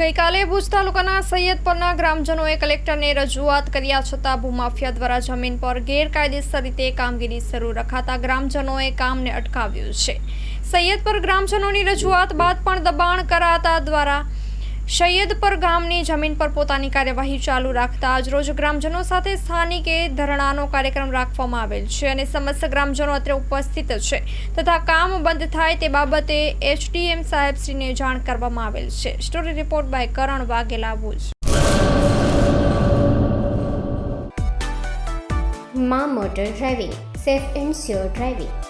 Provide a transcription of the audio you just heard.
ગઈકાલે ભુજ તાલુકાના સૈયદપુરના ગ્રામજનોએ કલેક્ટરને રજૂઆત કર્યા છતાં ભૂમાફિયા દ્વારા જમીન પર ગેરકાયદેસર રીતે કામગીરી શરૂ રખાતા ગ્રામજનોએ કામને અટકાવ્યું છે. સૈયદપુર ગ્રામજનોની રજૂઆત બાદ પણ દબાણ કરાતા દ્વારા સૈયદપર ગામની જમીન પર પોતાની કાર્યવાહી ચાલુ રાખતા આજરોજ ગ્રામજનો સાથે સ્થાનિકે ધરણાનો કાર્યક્રમ રાખવામાં આવેલ છે અને સમસ્ત ગ્રામજનો અત્રે ઉપસ્થિત છે તથા કામ બંધ થાય તે બાબતે એચડીએમ સાહેબશ્રીને જાણ કરવામાં આવેલ છે. Story report by Karan Vaghela Bhuj. મા motor driving, safe and sure driving.